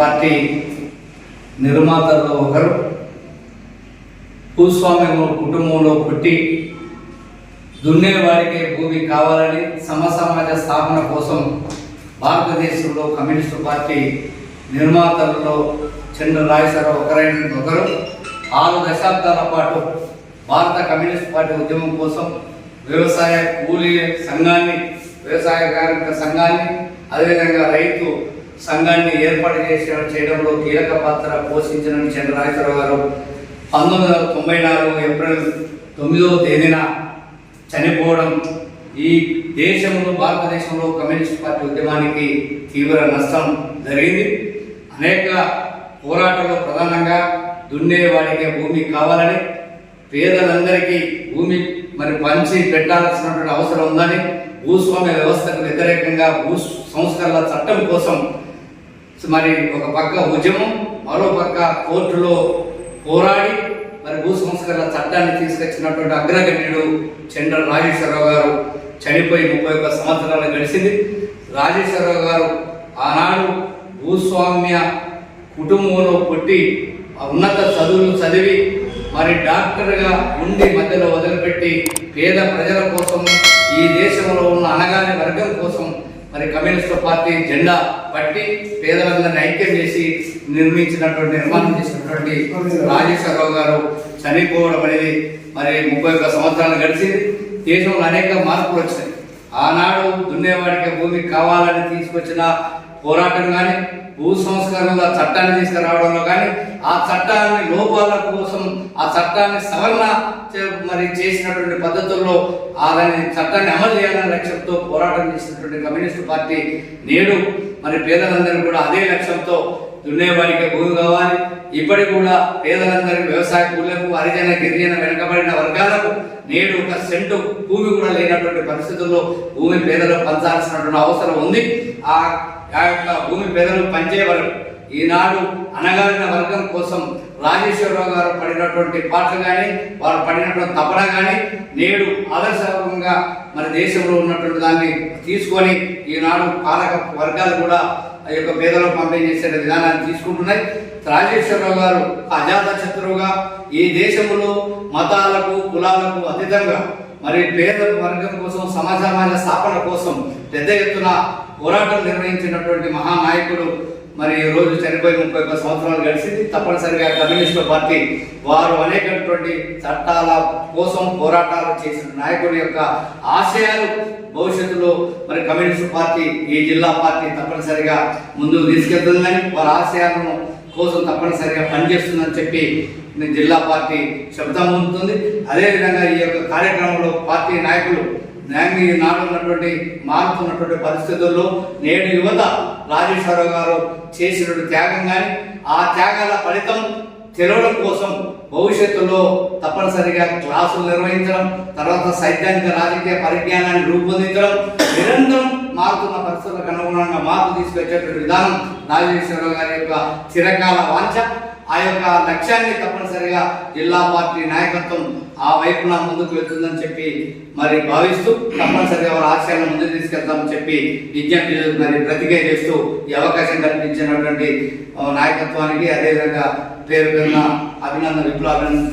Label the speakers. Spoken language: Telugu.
Speaker 1: పార్టీ నిర్మాతల్లో ఒకరు. భూస్వామ్య కుటుంబంలో పుట్టి దున్నేవాడికే భూమి కావాలని సమసమాజ స్థాపన కోసం భారతదేశంలో కమ్యూనిస్టు పార్టీ నిర్మాతలలో చంద్ర రాజేశ్వరరావు ఒకరైన ఒకరు. ఆరు దశాబ్దాల పాటు భారత కమ్యూనిస్ట్ పార్టీ ఉద్యమం కోసం వ్యవసాయ కూలీ సంఘాన్ని వ్యవసాయ కార్మిక సంఘాన్ని అదేవిధంగా రైతు సంఘాన్ని ఏర్పాటు చేసే చేయడంలో కీలక పాత్ర పోషించిన చంద్రరాజేశ్వరరావు గారు పంతొమ్మిది వందల తొంభై నాలుగు ఏప్రిల్ తొమ్మిదవ తేదీన చనిపోవడం ఈ దేశంలో భారతదేశంలో కమ్యూనిస్ట్ పార్టీ ఉద్యమానికి తీవ్ర నష్టం జరిగింది. అనేక పోరాటాలు ప్రధానంగా దున్నే దున్నేవాడికి భూమి కావాలని పేదలందరికీ భూమి మరి పంచి పెట్టాల్సినటువంటి అవసరం ఉందని భూస్వామ్య వ్యవస్థకు వ్యతిరేకంగా భూ సంస్కరణల చట్టం కోసం మరి ఒక పక్క ఉద్యమం మరో పక్క కోర్టులో పోరాడి మరి భూ సంస్కరణ చట్టాన్ని తీసుకొచ్చినటువంటి అగ్రగణ్యుడు చంద్ర రాజేశ్వరరావు గారు చనిపోయి ముప్పై ఒక్క సంవత్సరాలు గడిచింది. రాజేశ్వరరావు గారు ఆనాడు భూస్వామ్య కుటుంబంలో పుట్టి ఉన్నత చదువులు చదివి మరి డాక్టర్గా ఉండి మధ్యలో వదిలిపెట్టి పేద ప్రజల కోసం ఈ దేశంలో ఉన్న అనగాని వర్గం కోసం మరి కమ్యూనిస్ట్ పార్టీ జెండా పట్టి పేదలందరిని ఐక్యం చేసి నిర్మించినటువంటి నిర్మాణం చేసినటువంటి రాజేశ్వరరావు గారు చనిపోవడం అనేది మరి ముప్పై ఒక్క సంవత్సరాలు గడిచింది. దేశంలో అనేక మార్పులు వచ్చినాయి. ఆనాడు దున్నేవాడికి భూమి కావాలని తీసుకొచ్చిన పోరాటం కానీ భూ సంస్కరణల చట్టాన్ని తీసుకురావడంలో కానీ ఆ చట్టాన్ని లోపాల కోసం ఆ చట్టాన్ని సవరణ మరి చేసినటువంటి పద్ధతుల్లో అలాని చట్టాన్ని అమలు చేయాలనే లక్ష్యంతో పోరాటం చేసినటువంటి కమ్యూనిస్ట్ పార్టీ నేడు మరి పేదలందరూ కూడా అదే లక్ష్యంతో దున్నేవారికి భూమి కావాలి. ఇప్పటికి కూడా పేదలందరికీ వ్యవసాయ కూలకు హరిజన గిరిజన వెనుకబడిన వర్గాలకు నేడు ఒక సెంటు భూమి కూడా లేనటువంటి పరిస్థితుల్లో భూమి పేదలకు పంచాల్సినటువంటి అవసరం ఉంది. ఆ ఆ యొక్క భూమి పేదలు పంచే వరకు ఈనాడు అనగారిన వర్గం కోసం రాజేశ్వరరావు గారు పడినటువంటి పాటలు కానీ వారు పడినటువంటి తపన కానీ నేడు ఆదర్శంగా మన దేశంలో ఉన్నటువంటి దాన్ని తీసుకొని ఈనాడు పాలక వర్గాలు కూడా ఆ యొక్క పేదలను పంపిణీ చేసే విధానాన్ని తీసుకుంటున్నాయి. రాజేశ్వరరావు గారు అజాత శత్రువుగా ఈ దేశంలో మతాలకు కులాలకు అతీతంగా మరి పేద వర్గం కోసం సమాజ సమాజ స్థాపన కోసం పెద్ద ఎత్తున పోరాటం నిర్వహించినటువంటి మహానాయకుడు మరి ఈ రోజు చనిపోయి ముప్పై ఒక్క సంవత్సరాలు గడిచింది. తప్పనిసరిగా కమ్యూనిస్టు పార్టీ వారు అనేకటువంటి చట్టాల కోసం పోరాటాలు చేసిన నాయకుడి యొక్క ఆశయాలు భవిష్యత్తులో మరి కమ్యూనిస్టు పార్టీ ఈ జిల్లా పార్టీ తప్పనిసరిగా ముందుకు తీసుకెళ్తుందని వారి ఆశయాలను కోసం తప్పనిసరిగా పనిచేస్తుందని చెప్పి జిల్లా పార్టీ శబ్దం ఉంటుంది. అదేవిధంగా ఈ యొక్క కార్యక్రమంలో పార్టీ నాయకులు న్యాయంగా ఈనాడు ఉన్నటువంటి మారుతున్నటువంటి పరిస్థితుల్లో నేడు యువత రాజేశ్వరరావు గారు చేసిన త్యాగం కానీ ఆ త్యాగాల ఫలితం తెలవడం కోసం భవిష్యత్తులో తప్పనిసరిగా క్లాసులు నిర్వహించడం తర్వాత సైద్ధాంతిక రాజకీయ పరిజ్ఞానాన్ని రూపొందించడం నిరంతరం మారుతున్న పరిస్థితులకు అనుగుణంగా మార్పు తీసుకొచ్చేటువంటి విధానం రాజేశ్వరరావు గారి యొక్క చిరకాల వాంఛ. ఆ యొక్క లక్ష్యాన్ని తప్పనిసరిగా జిల్లా పార్టీ నాయకత్వం ఆ వైపున ముందుకు వెళ్తుందని చెప్పి మరి భావిస్తూ తప్పనిసరిగా వారి ఆశయాలను ముందుకు తీసుకెళ్తామని చెప్పి విజ్ఞప్తి మరి ప్రతిజ్ఞ చేస్తూ ఈ అవకాశం కల్పించినటువంటి నాయకత్వానికి అదేవిధంగా పేరు పేరున అభినందన విప్లవ అభినందన